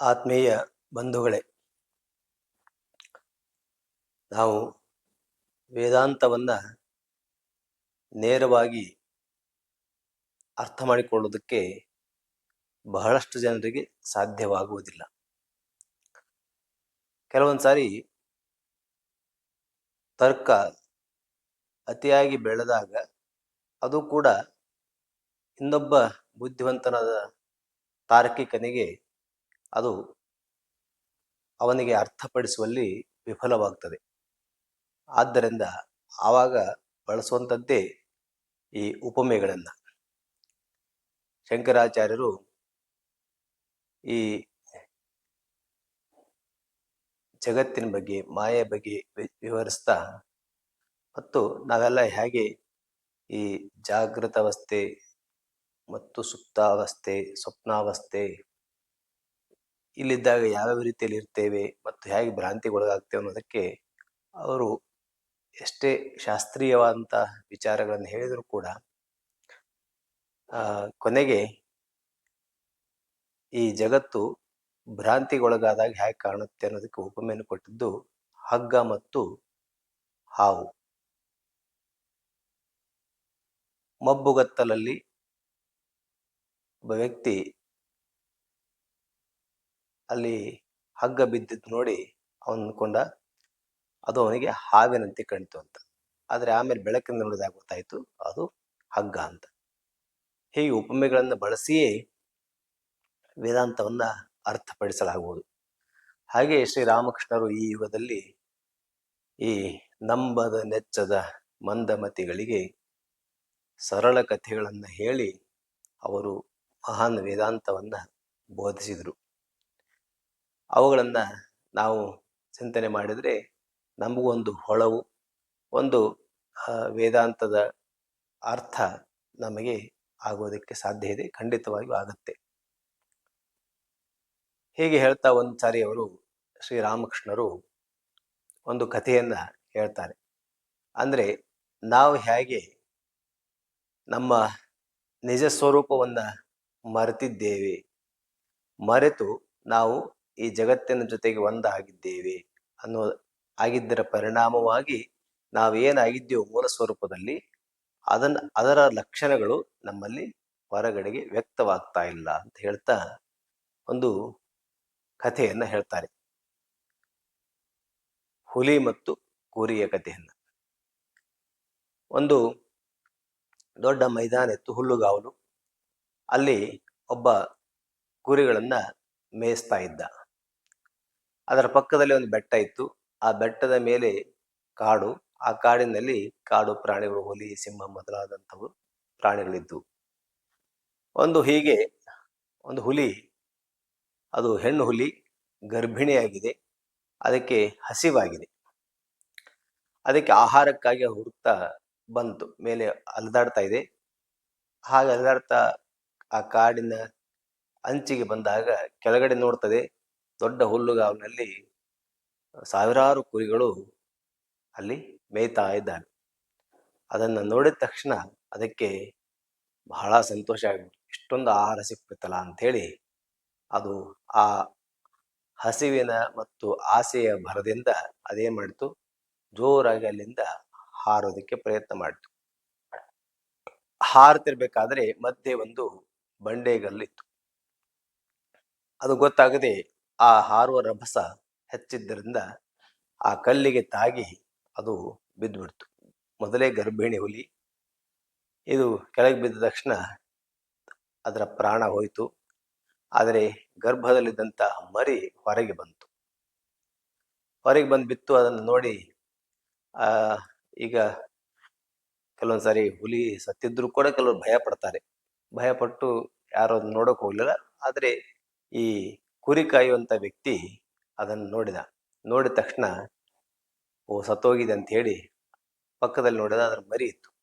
ಆತ್ಮೀಯ ಬಂಧುಗಳೇ, ನಾವು ವೇದಾಂತವನ್ನು ನೇರವಾಗಿ ಅರ್ಥ ಮಾಡಿಕೊಳ್ಳೋದಕ್ಕೆ ಬಹಳಷ್ಟು ಜನರಿಗೆ ಸಾಧ್ಯವಾಗುವುದಿಲ್ಲ. ಕೆಲವೊಂದು ಸಾರಿ ತರ್ಕ ಅತಿಯಾಗಿ ಬೆಳೆದಾಗ ಅದು ಕೂಡ ಇನ್ನೊಬ್ಬ ಬುದ್ಧಿವಂತನಾದ ತಾರ್ಕಿಕನಿಗೆ ಅದು ಅವನಿಗೆ ಅರ್ಥಪಡಿಸುವಲ್ಲಿ ವಿಫಲವಾಗ್ತದೆ. ಆದ್ದರಿಂದ ಆವಾಗ ಬಳಸುವಂಥದ್ದೇ ಈ ಉಪಮೆಗಳನ್ನು. ಶಂಕರಾಚಾರ್ಯರು ಈ ಜಗತ್ತಿನ ಬಗ್ಗೆ ಮಾಯೆ ಬಗ್ಗೆ ವಿವರಿಸ್ತಾ ಮತ್ತು ನಾವೆಲ್ಲ ಹೇಗೆ ಈ ಜಾಗೃತ ಅವಸ್ಥೆ ಮತ್ತು ಸುಪ್ತಾವಸ್ಥೆ, ಸ್ವಪ್ನಾವಸ್ಥೆ ಇಲ್ಲಿದ್ದಾಗ ಯಾವ್ಯಾವ ರೀತಿಯಲ್ಲಿ ಇರ್ತೇವೆ ಮತ್ತು ಹೇಗೆ ಭ್ರಾಂತಿಗೊಳಗಾಗ್ತೇವೆ ಅನ್ನೋದಕ್ಕೆ ಅವರು ಎಷ್ಟೇ ಶಾಸ್ತ್ರೀಯವಾದಂಥ ವಿಚಾರಗಳನ್ನು ಹೇಳಿದರೂ ಕೂಡ ಕೊನೆಗೆ ಈ ಜಗತ್ತು ಭ್ರಾಂತಿಗೊಳಗಾದಾಗ ಹೇಗೆ ಕಾಣುತ್ತೆ ಅನ್ನೋದಕ್ಕೆ ಉಪಮೆಯನ್ನು ಕೊಟ್ಟಿದ್ದು ಹಗ್ಗ ಮತ್ತು ಹಾವು. ಮಬ್ಬುಗತ್ತಲಲ್ಲಿ ಒಬ್ಬ ವ್ಯಕ್ತಿ ಅಲ್ಲಿ ಹಗ್ಗ ಬಿದ್ದಿದ್ದು ನೋಡಿ ಅವನು ಅದು ಅವನಿಗೆ ಹಾವಿನಂತೆ ಕಣಿತು ಅಂತ. ಆದರೆ ಆಮೇಲೆ ಬೆಳಕಿನ ನೋಡಿದಾಗ ಗೊತ್ತಾಯಿತು, ಅದು ಹಗ್ಗ ಅಂತ. ಹೀಗೆ ಉಪಮೆಗಳನ್ನು ಬಳಸಿಯೇ ವೇದಾಂತವನ್ನು ಅರ್ಥಪಡಿಸಲಾಗುವುದು. ಹಾಗೆ ಶ್ರೀರಾಮಕೃಷ್ಣರು ಈ ಯುಗದಲ್ಲಿ ಈ ನಂಬದ ನೆಚ್ಚದ ಮಂದಮತಿಗಳಿಗೆ ಸರಳ ಕಥೆಗಳನ್ನು ಹೇಳಿ ಅವರು ಮಹಾನ್ ವೇದಾಂತವನ್ನು ಬೋಧಿಸಿದರು. ಅವುಗಳನ್ನು ನಾವು ಚಿಂತನೆ ಮಾಡಿದರೆ ನಮಗೊಂದು ಹೊಳವು, ಒಂದು ವೇದಾಂತದ ಅರ್ಥ ನಮಗೆ ಆಗೋದಕ್ಕೆ ಸಾಧ್ಯ ಇದೆ, ಖಂಡಿತವಾಗಿಯೂ ಆಗುತ್ತೆ. ಹೀಗೆ ಹೇಳ್ತಾ ಒಂದು ಸಾರಿ ಅವರು ಶ್ರೀರಾಮಕೃಷ್ಣರು ಒಂದು ಕಥೆಯನ್ನು ಹೇಳ್ತಾರೆ. ಅಂದ್ರೆ ನಾವು ಹೇಗೆ ನಮ್ಮ ನಿಜ ಸ್ವರೂಪವನ್ನು ಮರೆತಿದ್ದೇವೆ, ಮರೆತು ನಾವು ಈ ಜಗತ್ತಿನ ಜೊತೆಗೆ ಒಂದಾಗಿದ್ದೇವೆ ಅನ್ನೋ ಆಗಿದ್ದರ ಪರಿಣಾಮವಾಗಿ ನಾವೇನಾಗಿದ್ದೇವೋ ಮೂಲ ಸ್ವರೂಪದಲ್ಲಿ ಅದನ್ನ, ಅದರ ಲಕ್ಷಣಗಳು ನಮ್ಮಲ್ಲಿ ಹೊರಗಡೆಗೆ ವ್ಯಕ್ತವಾಗ್ತಾ ಇಲ್ಲ ಅಂತ ಹೇಳ್ತಾ ಒಂದು ಕಥೆಯನ್ನ ಹೇಳ್ತಾರೆ. ಹುಲಿ ಮತ್ತು ಕುರಿಯ ಕಥೆಯನ್ನ. ಒಂದು ದೊಡ್ಡ ಮೈದಾನ ಇತ್ತು ಹುಲ್ಲುಗಾವಲು. ಅಲ್ಲಿ ಒಬ್ಬ ಕುರಿಗಳನ್ನ ಮೇಯಿಸ್ತಾ ಇದ್ದ. ಅದರ ಪಕ್ಕದಲ್ಲಿ ಒಂದು ಬೆಟ್ಟ ಇತ್ತು. ಆ ಬೆಟ್ಟದ ಮೇಲೆ ಕಾಡು. ಆ ಕಾಡಿನಲ್ಲಿ ಕಾಡು ಪ್ರಾಣಿಗಳು, ಹುಲಿ, ಸಿಂಹ ಮೊದಲಾದಂಥವು ಪ್ರಾಣಿಗಳಿದ್ದವು ಒಂದು ಹೀಗೆ ಒಂದು ಹುಲಿ, ಅದು ಹೆಣ್ಣು ಹುಲಿ, ಗರ್ಭಿಣಿಯಾಗಿದೆ. ಅದಕ್ಕೆ ಹಸಿವಾಗಿದೆ. ಅದಕ್ಕೆ ಆಹಾರಕ್ಕಾಗಿ ಹುಡುಕ್ತಾ ಬಂತು. ಮೇಲೆ ಅಲೆದಾಡ್ತಾ ಇದೆ. ಹಾಗೆ ಅಲ್ದಾಡ್ತಾ ಆ ಕಾಡಿನ ಅಂಚಿಗೆ ಬಂದಾಗ ಕೆಳಗಡೆ ನೋಡ್ತದೆ ದೊಡ್ಡ ಹುಲ್ಲುಗಾವಲಿನಲ್ಲಿ ಸಾವಿರಾರು ಕುರಿಗಳು ಅಲ್ಲಿ ಮೇಯ್ತಾ ಇದ್ದಾವೆ ಅದನ್ನು ನೋಡಿದ ತಕ್ಷಣ ಅದಕ್ಕೆ ಬಹಳ ಸಂತೋಷ ಆಗಿಬಿಟ್ಟು ಇಷ್ಟೊಂದು ಆಹಾರ ಸಿಕ್ಬಿತ್ತಲ್ಲ ಅಂಥೇಳಿ ಅದು ಆ ಹಸಿವಿನ ಮತ್ತು ಆಸೆಯ ಭರದಿಂದ ಅದೇನ್ ಮಾಡಿತು? ಜೋರಾಗಿ ಅಲ್ಲಿಂದ ಹಾರೋದಕ್ಕೆ ಪ್ರಯತ್ನ ಮಾಡಿತು. ಹಾರತಿರ್ಬೇಕಾದ್ರೆ ಮಧ್ಯೆ ಒಂದು ಬಂಡೆಗಲ್ಲಿತ್ತು. ಅದು ಗೊತ್ತಾಗದೆ ಆ ಹಾರುವ ರಭಸ ಹೆಚ್ಚಿದ್ದರಿಂದ ಆ ಕಲ್ಲಿಗೆ ತಾಗಿ ಅದು ಬಿದ್ದುಬಿಡ್ತು. ಮೊದಲೇ ಗರ್ಭಿಣಿ ಹುಲಿ. ಇದು ಕೆಳಗೆ ಬಿದ್ದ ತಕ್ಷಣ ಅದರ ಪ್ರಾಣ ಹೋಯಿತು. ಆದರೆ ಗರ್ಭದಲ್ಲಿದ್ದಂತಹ ಮರಿ ಹೊರಗೆ ಬಂತು. ಹೊರಗೆ ಬಂದು ಬಿತ್ತು ಅದನ್ನು ನೋಡಿ, ಆ, ಈಗ ಕೆಲವೊಂದು ಸಾರಿ ಹುಲಿ ಸತ್ತಿದ್ರು ಕೂಡ ಕೆಲವರು ಭಯ ಪಡ್ತಾರೆ. ಭಯಪಟ್ಟು ಯಾರು ನೋಡಕ್ ಹೋಗ್ಲಿಲ್ಲ. ಆದರೆ ಈ ಕುರಿ ಕಾಯುವಂಥ ವ್ಯಕ್ತಿ ಅದನ್ನು ನೋಡಿದ. ನೋಡಿದ ತಕ್ಷಣ, ಓ, ಸತ್ತೋಗಿದೆ ಅಂತ ಹೇಳಿ ಪಕ್ಕದಲ್ಲಿ ನೋಡಿದ ಅದರ ಮರಿ ಇತ್ತು.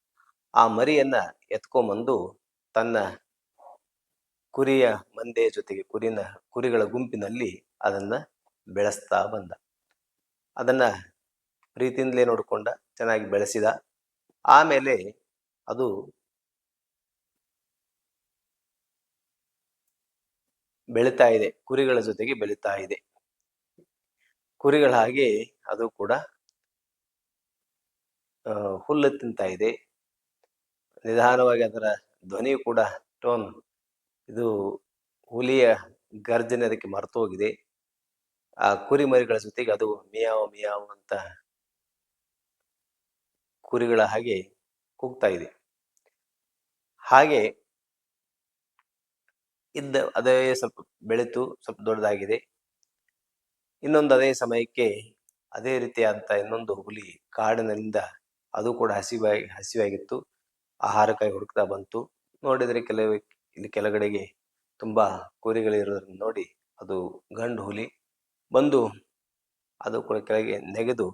ಆ ಮರಿಯನ್ನು ಎತ್ಕೊಂಬಂದು ತನ್ನ ಕುರಿಯ ಮಂದೆಯ ಜೊತೆಗೆ ಕುರಿನ, ಕುರಿಗಳ ಗುಂಪಿನಲ್ಲಿ ಅದನ್ನು ಬೆಳೆಸ್ತಾ ಬಂದ. ಅದನ್ನು ಪ್ರೀತಿಯಿಂದಲೇ ನೋಡಿಕೊಂಡ, ಚೆನ್ನಾಗಿ ಬೆಳೆಸಿದ. ಆಮೇಲೆ ಅದು ಬೆಳೀತಾ ಇದೆ, ಕುರಿಗಳ ಜೊತೆಗೆ ಬೆಳೀತಾ ಇದೆ. ಕುರಿಗಳ ಹಾಗೆ ಅದು ಕೂಡ ಹುಲ್ಲು ತಿಂತಾ ಇದೆ. ನಿಧಾನವಾಗಿ ಅದರ ಧ್ವನಿ ಕೂಡ ಟೋನ್, ಇದು ಹುಲಿಯ ಗರ್ಜನೆ ಅದಕ್ಕೆ ಮರೆತು ಹೋಗಿದೆ. ಆ ಕುರಿ ಮರಿಗಳ ಜೊತೆಗೆ ಅದು ಮಿಯಾವ್ ಮಿಯಾವ್ ಅಂತ ಕುರಿಗಳ ಹಾಗೆ ಕೂಗ್ತಾ ಇದೆ. ಹಾಗೆ ಇದ್ದ ಅದೇ ಸ್ವಲ್ಪ ಬೆಳೆತು ಸ್ವಲ್ಪ ದೊಡ್ಡದಾಗಿದೆ. ಇನ್ನೊಂದು ಅದೇ ಸಮಯಕ್ಕೆ ಅದೇ ರೀತಿಯಾದಂಥ ಇನ್ನೊಂದು ಹುಲಿ ಕಾಡಿನಲ್ಲಿಂದ ಅದು ಕೂಡ ಹಸಿವಾಗಿ, ಹಸಿವಾಗಿತ್ತು. ಆಹಾರಕ್ಕಾಗಿ ಹುಡುಕ್ತಾ ಬಂತು. ನೋಡಿದರೆ ಕೆಲವು, ಇಲ್ಲಿ ಕೆಳಗಡೆಗೆ ತುಂಬ ಕುರಿಗಳಿರೋದನ್ನು ನೋಡಿ ಅದು ಗಂಡು ಹುಲಿ ಬಂದು ಅದು ಕೂಡ ಕೆಳಗೆ ನೆಗೆದು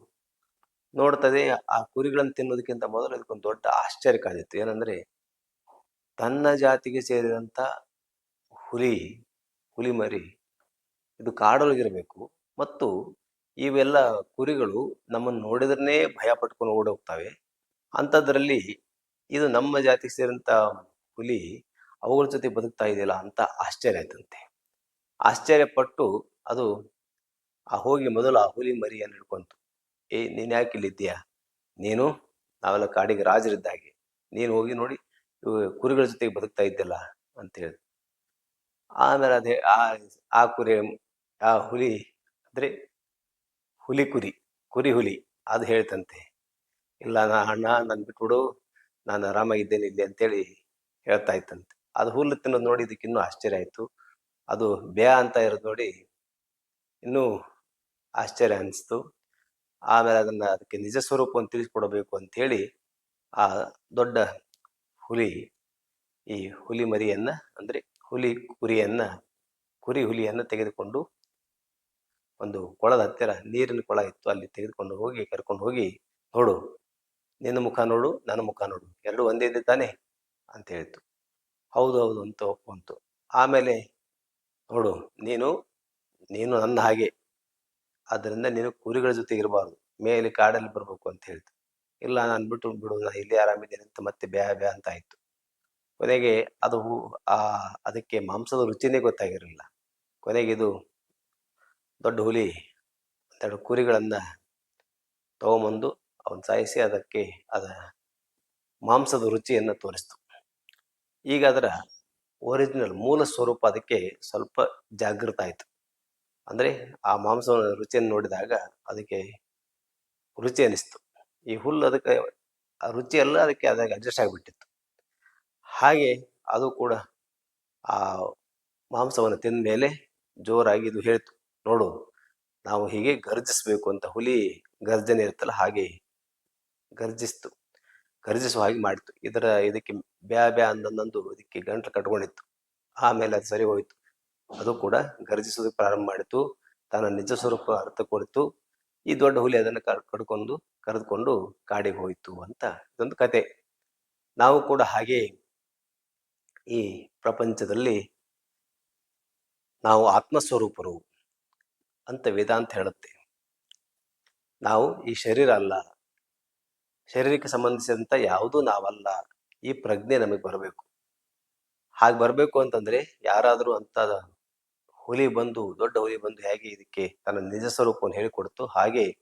ನೋಡ್ತದೆ. ಆ ಕುರಿಗಳನ್ನು ತಿನ್ನೋದಕ್ಕಿಂತ ಮೊದಲು ಅದಕ್ಕೊಂದು ದೊಡ್ಡ ಆಶ್ಚರ್ಯ ಕಾದಿತ್ತು ಏನಂದ್ರೆ ತನ್ನ ಜಾತಿಗೆ ಸೇರಿದಂತ ಹುಲಿ ಹುಲಿ ಮರಿ ಇದು ಕಾಡೊಳಗಿರಬೇಕು. ಮತ್ತು ಇವೆಲ್ಲ ಕುರಿಗಳು ನಮ್ಮನ್ನು ನೋಡಿದ್ರೇ ಭಯ ಪಟ್ಕೊಂಡು ಓಡಿ ಹೋಗ್ತವೆ ಅಂಥದ್ರಲ್ಲಿ ಇದು ನಮ್ಮ ಜಾತಿಗೆ ಸೇರಿದಂಥ ಹುಲಿ ಅವುಗಳ ಜೊತೆ ಬದುಕ್ತಾ ಇದೆಯಲ್ಲ ಅಂತ ಆಶ್ಚರ್ಯ ಆಯ್ತಂತೆ. ಆಶ್ಚರ್ಯಪಟ್ಟು ಅದು ಆ ಹೋಗಿ ಮೊದಲು ಆ ಹುಲಿ ಮರಿಯನ್ನು ಹಿಡ್ಕೊಂತು. ಏ, ನೀನು ಯಾಕೆ ಇಲ್ಲಿದ್ದೀಯಾ? ನೀನು? ನಾವೆಲ್ಲ ಕಾಡಿಗೆ ರಾಜರಿದ್ದಾಗೆ. ನೀನು ಹೋಗಿ ನೋಡಿ ಕುರಿಗಳ ಜೊತೆಗೆ ಬದುಕ್ತಾ ಇದ್ದಿಲ್ಲ ಅಂತ ಹೇಳಿ ಆಮೇಲೆ ಅದೇ ಆ ಆ ಕುರಿ, ಆ ಹುಲಿ ಅಂದರೆ ಹುಲಿ ಕುರಿ ಕುರಿ ಹುಲಿ ಅದು ಹೇಳ್ತಂತೆ. ಇಲ್ಲ, ನಾ ಅಣ್ಣ ನನ್ನ ಬಿಟ್ಬಿಡು, ನಾನು ಆರಾಮಾಗಿದ್ದೇನೆ ಇಲ್ಲಿ ಅಂತೇಳಿ ಹೇಳ್ತಾ ಇತ್ತಂತೆ. ಅದು ಹುಲ್ಲು ತಿನ್ನೋದು ನೋಡಿ ಇದಕ್ಕೆ ಇನ್ನೂ ಆಶ್ಚರ್ಯ ಆಯಿತು. ಅದು ಬೇ ಅಂತ ಇರೋದು ನೋಡಿ ಇನ್ನೂ ಆಶ್ಚರ್ಯ ಅನಿಸ್ತು. ಆಮೇಲೆ ಅದನ್ನು ಅದಕ್ಕೆ ನಿಜ ಸ್ವರೂಪವನ್ನು ತಿಳಿಸ್ಕೊಡಬೇಕು ಅಂಥೇಳಿ ಆ ದೊಡ್ಡ ಹುಲಿ, ಈ ಹುಲಿ ಮರಿಯನ್ನು ಅಂದ್ರೆ ಹುಲಿ ಕುರಿಯನ್ನು ಕುರಿ ಹುಲಿಯನ್ನು ತೆಗೆದುಕೊಂಡು ಒಂದು ಕೊಳದ ಹತ್ತಿರ ನೀರಿನ ಕೊಳ ಇತ್ತು, ಅಲ್ಲಿ ತೆಗೆದುಕೊಂಡು ಹೋಗಿ, ಕರ್ಕೊಂಡು ಹೋಗಿ, ನೋಡು, ನಿನ್ನ ಮುಖ ನೋಡು, ನನ್ನ ಮುಖ ನೋಡು, ಎರಡು ಒಂದೇ ಇದೆ ತಾನೆ? ಅಂತ ಹೇಳ್ತು. ಹೌದು ಹೌದು, ಅಂತ ಒಪ್ಕೊಂತು. ಆಮೇಲೆ, ನೋಡು, ನೀನು ನೀನು ನನ್ನ ಹಾಗೆ. ಆದ್ದರಿಂದ ನೀನು ಕುರಿಗಳ ಜೊತೆ ಇರಬಾರ್ದು. ಮೇಲೆ ಕಾಡಲ್ಲಿ ಬರಬೇಕು, ಅಂತ ಹೇಳ್ತು. ಇಲ್ಲ, ನಾನು ಬಿಟ್ಟು, ಬಿಡು ನಾನು ಇಲ್ಲಿ ಆರಾಮಿದ್ದೇನೆ, ಅಂತ ಮತ್ತೆ ಬ್ಯಾ ಬ್ಯಾ ಅಂತ ಆಯ್ತು. ಕೊನೆಗೆ ಅದು ಆ, ಅದಕ್ಕೆ ಮಾಂಸದ ರುಚಿನೇ ಗೊತ್ತಾಗಿರಲಿಲ್ಲ. ಕೊನೆಗೆ ಇದು ದೊಡ್ಡ ಹುಲಿ ಒಂದೆರಡು ಕುರಿಗಳನ್ನು ತಗೊಂಬಂದು ಅವನ್ ಸಾಯಿಸಿ ಅದಕ್ಕೆ ಅದ ಮಾಂಸದ ರುಚಿಯನ್ನು ತೋರಿಸ್ತು. ಈಗ ಅದರ ಒರಿಜಿನಲ್ ಮೂಲ ಸ್ವರೂಪ ಅದಕ್ಕೆ ಸ್ವಲ್ಪ ಜಾಗೃತ ಆಯಿತು. ಅಂದರೆ ಆ ಮಾಂಸದ ರುಚಿಯನ್ನು ನೋಡಿದಾಗ ಅದಕ್ಕೆ ರುಚಿ ಅನ್ನಿಸ್ತು ಈ ಹುಲ್ಲು ಅದಕ್ಕೆ, ಆ ರುಚಿ ಎಲ್ಲ ಅದಕ್ಕೆ ಅದಕ್ಕೆ ಅಡ್ಜಸ್ಟ್ ಆಗಿಬಿಟ್ಟಿತ್ತು. ಹಾಗೆ ಅದು ಕೂಡ ಆ ಮಾಂಸವನ್ನು ತಿಂದ ಮೇಲೆ ಜೋರಾಗಿ ಇದು ಹೇಳ್ತು, ನೋಡು, ನಾವು ಹೀಗೆ ಗರ್ಜಿಸಬೇಕು ಅಂತ ಹುಲಿ ಗರ್ಜನೆ ಇರುತ್ತಲ್ಲ ಹಾಗೆ ಗರ್ಜಿಸ್ತು, ಗರ್ಜಿಸುವ ಹಾಗೆ ಮಾಡಿತು. ಇದರ ಇದಕ್ಕೆ ಬ್ಯಾ ಬ್ಯಾ ಅಂದಂದು ಇದಕ್ಕೆ ಗಂಟ್ಲು ಕಟ್ಕೊಂಡಿತ್ತು. ಆಮೇಲೆ ಅದು ಸರಿ ಹೋಯಿತು. ಅದು ಕೂಡ ಗರ್ಜಿಸೋದಕ್ಕೆ ಪ್ರಾರಂಭ ಮಾಡಿತು. ತನ್ನ ನಿಜ ಸ್ವರೂಪ ಅರ್ಥ ಕೊಡಿತು. ಈ ದೊಡ್ಡ ಹುಲಿ ಅದನ್ನು ಕಡ್ಕೊಂಡು ಕರೆದುಕೊಂಡು ಕಾಡಿಗೆ ಹೋಯಿತು ಅಂತ ಇದೊಂದು ಕತೆ. ನಾವು ಕೂಡ ಹಾಗೆ ಈ ಪ್ರಪಂಚದಲ್ಲಿ ನಾವು ಆತ್ಮಸ್ವರೂಪರು ಅಂತ ವೇದಾಂತ ಹೇಳುತ್ತೆ. ನಾವು ಈ ಶರೀರ ಅಲ್ಲ. ಶರೀರಕ್ಕೆ ಸಂಬಂಧಿಸಿದಂತ ಯಾವುದೂ ನಾವಲ್ಲ. ಈ ಪ್ರಜ್ಞೆ ನಮಗೆ ಬರಬೇಕು. ಹಾಗೆ ಬರಬೇಕು ಅಂತಂದ್ರೆ ಯಾರಾದರೂ ಅಂತ ಹುಲಿ ಬಂದು, ದೊಡ್ಡ ಹುಲಿ ಬಂದು ಹೇಗೆ ಇದಕ್ಕೆ ತನ್ನ ನಿಜ ಸ್ವರೂಪವನ್ನು ಹೇಳಿಕೊಡ್ತು ಹಾಗೆ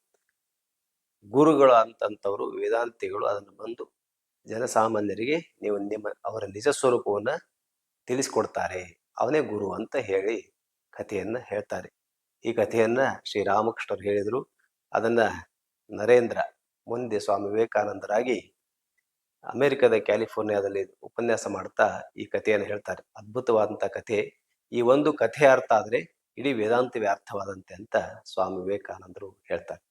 ಗುರುಗಳು ಅಂತಂತವರು, ವೇದಾಂತಿಗಳು ಅದನ್ನು ಬಂದು ಜನಸಾಮಾನ್ಯರಿಗೆ ನೀವು ನಿಮ್ಮ ಅವರ ನಿಜ ಸ್ವರೂಪವನ್ನು ತಿಳಿಸ್ಕೊಡ್ತಾರೆ. ಅವನೇ ಗುರು ಅಂತ ಹೇಳಿ ಕಥೆಯನ್ನು ಹೇಳ್ತಾರೆ. ಈ ಕಥೆಯನ್ನು ಶ್ರೀರಾಮಕೃಷ್ಣರು ಹೇಳಿದರು. ಅದನ್ನು ನರೇಂದ್ರ, ಮುಂದೆ ಸ್ವಾಮಿ ವಿವೇಕಾನಂದರಾಗಿ ಅಮೆರಿಕದ ಕ್ಯಾಲಿಫೋರ್ನಿಯಾದಲ್ಲಿ ಉಪನ್ಯಾಸ ಮಾಡ್ತಾ ಈ ಕಥೆಯನ್ನು ಹೇಳ್ತಾರೆ. ಅದ್ಭುತವಾದಂಥ ಕಥೆ. ಈ ಒಂದು ಕಥೆ ಅರ್ಥ ಆದರೆ ಇಡೀ ವೇದಾಂತವೇ ಅರ್ಥವಾದಂತೆ ಅಂತ ಸ್ವಾಮಿ ವಿವೇಕಾನಂದರು ಹೇಳ್ತಾರೆ.